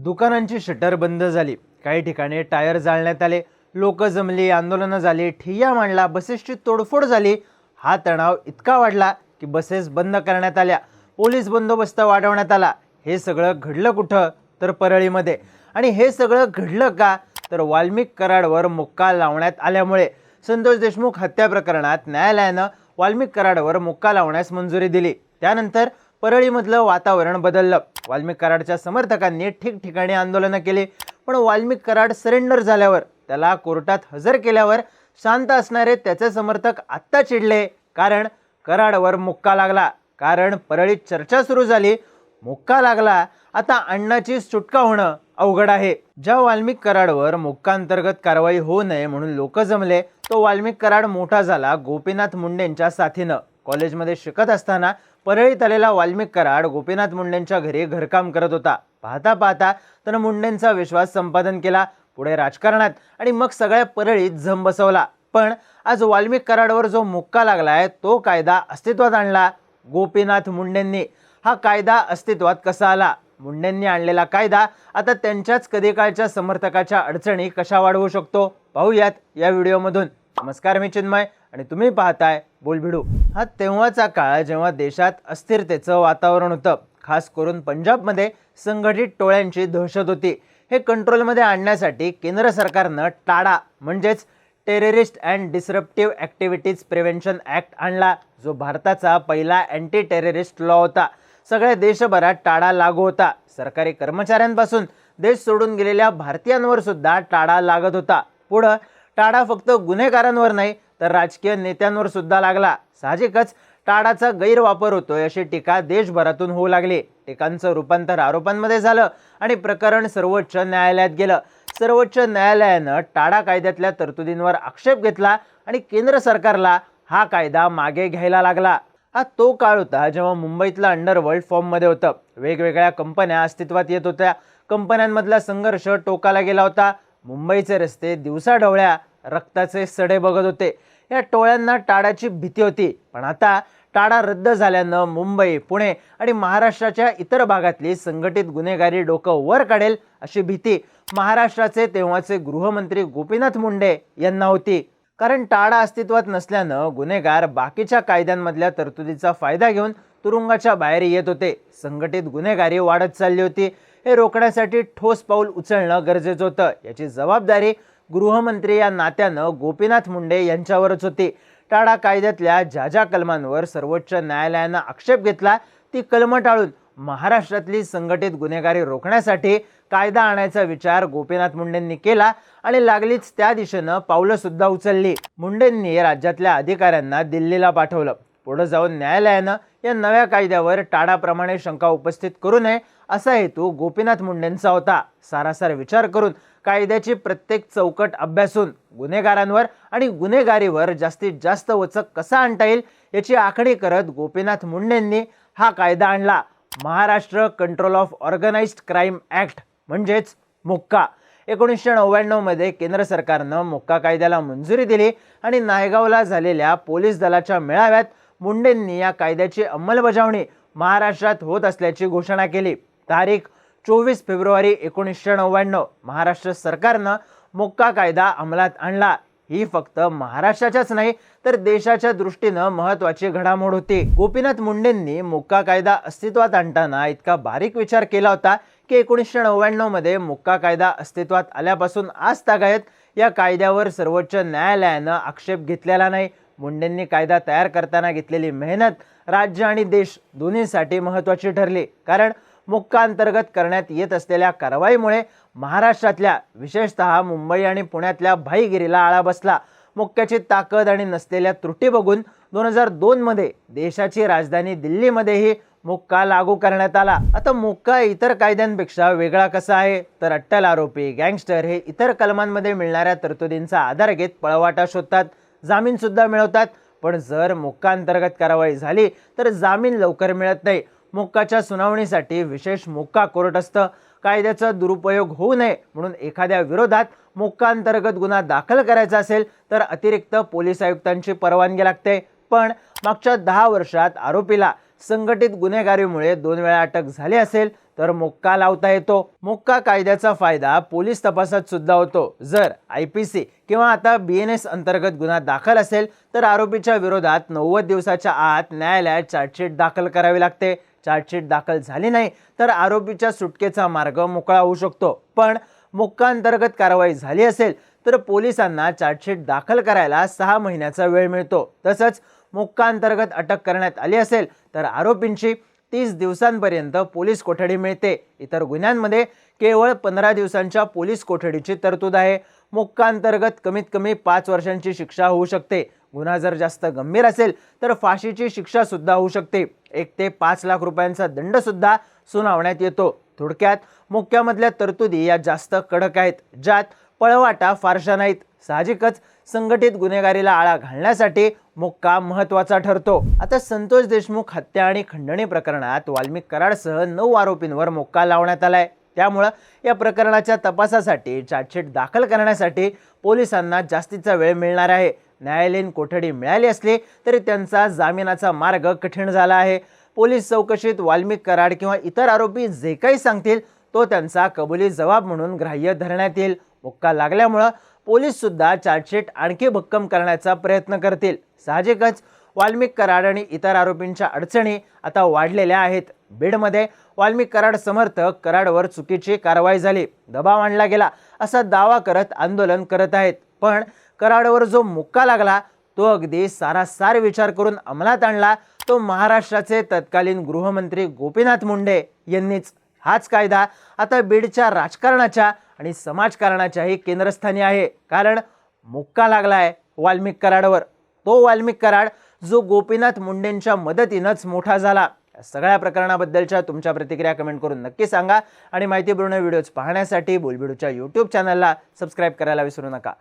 दुकानांची शटर बंद झाली. काही ठिकाणी टायर जाळण्यात आले. लोक जमली आंदोलनं झाली ठिय्या मांडला बसेसची तोडफोड झाली. हा तणाव इतका वाढला की बसेस बंद करण्यात आल्या. पोलीस बंदोबस्त वाढवण्यात आला. हे सगळं घडलं कुठं? तर परळीमध्ये. आणि हे सगळं घडलं का? तर वाल्मिक कराडवर मुक्का लावण्यात आल्यामुळे. संतोष देशमुख हत्या प्रकरणात न्यायालयानं वाल्मिक कराडवर मुक्का लावण्यास मंजुरी दिली. त्यानंतर परळीमधलं वातावरण बदललं. वाल्मिक कराडच्या समर्थकांनी ठिकठिकाणी आंदोलनं केली. पण वाल्मिक कराड सरेंडर झाल्यावर त्याला कोर्टात हजर केल्यावर शांत असणारे त्याचे समर्थक आत्ता चिडले. कारण कराडवर मुक्का लागला. कारण परळीत चर्चा सुरू झाली. मुक्का लागला. आता अण्णाची सुटका होणं अवघड आहे. ज्या वाल्मिक कराडवर मुक्कांतर्गत कारवाई होऊ नये म्हणून लोक जमले तो वाल्मिक कराड मोठा झाला गोपीनाथ मुंडेंच्या साथीनं. कॉलेजमध्ये शिकत असताना परळीत आलेला वाल्मिक कराड गोपीनाथ मुंडेंच्या घरी घरकाम करत होता. पाहता पाहता त्यानं मुंडेंचा विश्वास संपादन केला पुढे राजकारणात आणि मग सगळ्या परळीत जम बसवला. पण आज वाल्मिक कराडवर जो मुक्का लागलाय तो कायदा अस्तित्वात आणला गोपीनाथ मुंडेंनी. हा कायदा अस्तित्वात कसा आला? मुंडेंनी आणलेला कायदा आता त्यांच्याच कधीकाळच्या समर्थकाच्या अडचणी कशा वाढवू शकतो? पाहूयात या व्हिडिओमधून. नमस्कार मी चिन्मय आणि तुम्ही पाहताय बोलभिडू. हा तेव्हाचा काळ जेव्हा देशात अस्थिरतेचं वातावरण होतं. खास करून पंजाबमध्ये संघटित टोळ्यांची दहशत होती. हे कंट्रोलमध्ये आणण्यासाठी केंद्र सरकारनं टाडा म्हणजेच terrorist and disruptive activities prevention act आणला जो भारताचा पहिला अँटी टेररिस्ट लॉ होता. सगळ्या देशभरात टाडा लागू होता. सरकारी कर्मचाऱ्यांपासून देश सोडून गेलेल्या भारतीयांवर सुद्धा टाडा लागत होता. पुढं टाडा फक्त गुन्हेगारांवर नाही तर राजकीय नेत्यांवर सुद्धा लागला. साहजिकच टाळाचा गैरवापर होतोय अशी टीका देशभरातून होऊ लागली. टीकांचं रूपांतर आरोपांमध्ये झालं आणि प्रकरण सर्वोच्च न्यायालयात गेलं. सर्वोच्च न्यायालयानं टाडा कायद्यातल्या तरतुदींवर आक्षेप घेतला आणि केंद्र सरकारला हा कायदा मागे घ्यायला लागला. हा तो काळ होता जेव्हा मुंबईतलं अंडरवर्ल्ड फॉर्ममध्ये होतं. वेगवेगळ्या कंपन्या अस्तित्वात येत होत्या. कंपन्यांमधला संघर्ष टोकाला गेला होता. मुंबईचे रस्ते दिवसाढवळ्या रक्ताचे सडे बघत होते. या टोळ्यांना टाळाची भीती होती. पण आता टाळा रद्द झाल्यानं मुंबई पुणे आणि महाराष्ट्राच्या इतर भागातली संघटित गुन्हेगारी डोकं वर काढेल अशी भीती महाराष्ट्राचे तेव्हाचे गृहमंत्री गोपीनाथ मुंडे यांना होती. कारण टाळा अस्तित्वात नसल्यानं गुन्हेगार बाकीच्या कायद्यांमधल्या तरतुदीचा फायदा घेऊन तुरुंगाच्या बाहेर येत होते. संघटित गुन्हेगारी वाढत चालली होती. हे रोखण्यासाठी ठोस पाऊल उचलणं गरजेचं होतं. याची जबाबदारी गृहमंत्री या नात्यानं गोपीनाथ मुंडे यांच्यावरच होती. टाळा कायद्यातल्या ज्या ज्या कलमांवर सर्वोच्च न्यायालयानं आक्षेप घेतला ती कलमं टाळून महाराष्ट्रातली संघटित गुन्हेगारी रोखण्यासाठी कायदा आणायचा विचार गोपीनाथ मुंडेंनी केला आणि लागलीच त्या दिशेनं पावलंसुद्धा उचलली. मुंडेंनी राज्यातल्या अधिकाऱ्यांना दिल्लीला पाठवलं. पुढे जाऊन न्यायालयानं या नव्या कायद्यावर टाळाप्रमाणे शंका उपस्थित करू नये असा हेतू गोपीनाथ मुंडेंचा होता. सारासार विचार करून कायद्याची प्रत्येक चौकट अभ्यासून गुन्हेगारांवर आणि गुन्हेगारीवर जास्तीत जास्त वचक कसा आणता येईल याची आखणी करत गोपीनाथ मुंडेंनी हा कायदा आणला. Maharashtra control of organised crime act म्हणजेच मुक्का. एकोणीसशे नव्याण्णवमध्ये केंद्र सरकारनं मुक्का कायद्याला मंजुरी दिली आणि नायगावला झालेल्या पोलीस दलाच्या मेळाव्यात मुंडेंनी या कायद्याची अंमलबजावणी महाराष्ट्रात होत असल्याची घोषणा केली. तारीख चोवीस फेब्रुवारी एकोणीसशे नव्याण्णव. महाराष्ट्र सरकारनं मुक्का कायदा अंमलात आणला. ही फक्त महाराष्ट्राच्याच नाही तर देशाच्या दृष्टीनं महत्वाची घडामोड होती. गोपीनाथ मुंडेंनी मुक्का कायदा अस्तित्वात आणताना इतका बारीक विचार केला होता की एकोणीसशे नव्याण्णवमध्ये मुक्का कायदा अस्तित्वात आल्यापासून आज तागायत या कायद्यावर सर्वोच्च न्यायालयानं आक्षेप घेतलेला नाही. मुंडेंनी कायदा तयार करताना घेतलेली मेहनत राज्य आणि देश दोन्हीसाठी महत्त्वाची ठरली. कारण मुक्का अंतर्गत करण्यात येत असलेल्या कारवाईमुळे महाराष्ट्रातल्या विशेषतः मुंबई आणि पुण्यातल्या भाईगिरीला आळा बसला. मुक्क्याची ताकद आणि नसलेल्या त्रुटी बघून दोन हजार दोनमध्ये देशाची राजधानी दिल्लीमध्येही मुक्का लागू करण्यात आला. आता मुक्का इतर कायद्यांपेक्षा वेगळा कसा आहे? तर अट्टल आरोपी गँगस्टर हे इतर कलमांमध्ये मिळणाऱ्या तरतुदींचा आधार घेत पळवाटा शोधतात. जामीनसुद्धा मिळवतात. पण जर मुक्कांतर्गत कारवाई झाली तर जामीन लवकर मिळत नाही. मुक्काच्या सुनावणीसाठी विशेष मुक्का कोर्ट असतं. कायद्याचा दुरुपयोग होऊ नये म्हणून एखाद्या विरोधात मुक्कांतर्गत गुन्हा दाखल करायचा असेल तर अतिरिक्त पोलीस आयुक्तांची परवानगी लागते. पण मागच्या दहा वर्षात आरोपीला संघटित गुन्हेगारीमुळे दोन वेळा अटक झाली असेल तर मोक्का लावता येतो. मोक्का कायद्याचा फायदा पोलीस तपासात सुद्धा होतो. जर आय पी सी किंवा आता बी एन एस अंतर्गत गुन्हा दाखल असेल तर आरोपीच्या विरोधात नव्वद दिवसाच्या आत न्यायालयात चार्जशीट दाखल करावी लागते. चार्जशीट दाखल झाली नाही तर आरोपीच्या सुटकेचा मार्ग मोकळा होऊ शकतो. पण मोक्का अंतर्गत कारवाई झाली असेल तर पोलिसांना चार्जशीट दाखल करायला सहा महिन्याचा वेळ मिळतो. तसंच मोक्का अंतर्गत अटक करण्यात आली असेल तर आरोपींची तीस दिवसांपर्यंत पोलीस कोठडी मिळते. इतर गुन्ह्यांमध्ये केवळ पंधरा दिवसांच्या पोलीस कोठडीची तरतूद आहे. मोक्का अंतर्गत कमीत कमी पाच वर्षांची शिक्षा होऊ शकते. गुन्हा जर जास्त गंभीर असेल तर फाशीची शिक्षा सुद्धा होऊ शकते. एक ते पाच लाख रुपयांचा दंड सुद्धा सुनावण्यात येतो. थोडक्यात मोक्यामधल्या तरतुदी या जास्त कडक आहेत ज्यात पळवाटा फारशा नाहीत. साहजिकच संघटित गुन्हेगारीला आळा घालण्यासाठी मुक्का महत्त्वाचा ठरतो. आता संतोष देशमुख हत्या आणि खंडणी प्रकरणात वाल्मिक कराडसह नऊ आरोपींवर मुक्का लावण्यात आलाय. त्यामुळं या प्रकरणाच्या तपासासाठी चार्जशीट दाखल करण्यासाठी पोलिसांना जास्तीचा वेळ मिळणार आहे. न्यायालयीन कोठडी मिळाली असली तरी त्यांचा जामिनाचा मार्ग कठीण झाला आहे. पोलीस चौकशीत वाल्मिक कराड किंवा इतर आरोपी जे काही सांगतील तो त्यांचा कबुली जबाब म्हणून ग्राह्य धरण्यात येईल. मुक्का लागल्यामुळं पोलीससुद्धा चार्जशीट आणखी भक्कम करण्याचा प्रयत्न करतील. साहजिकच वाल्मिक कराड आणि इतर आरोपींच्या अडचणी आता वाढलेल्या आहेत. बीडमध्ये वाल्मिक कराड समर्थक कराडवर चुकीची कारवाई झाली. दबाव आणला गेला असा दावा करत आंदोलन करत आहेत. पण कराडवर जो मुक्का लागला तो अगदी सारासार विचार करून अंमलात आणला. तो महाराष्ट्राचे तत्कालीन गृहमंत्री गोपीनाथ मुंडे यांनीच हाच कायदा आता बीडच्या राजकारणाच्या आणि समाजकारणाच्याही केंद्रस्थानी आहे. कारण मुक्का लागला आहे वाल्मिक कराडवर. तो वाल्मिक कराड जो गोपीनाथ मुंडेंच्या मदतीनंच मोठा झाला. सगळ्या प्रकरणाबद्दलच्या तुमच्या प्रतिक्रिया कमेंट करून नक्की सांगा. आणि माहितीपूर्ण व्हिडिओज पाहण्यासाठी बोलबिडूच्या यूट्यूब चॅनलला सबस्क्राईब करायला विसरू नका.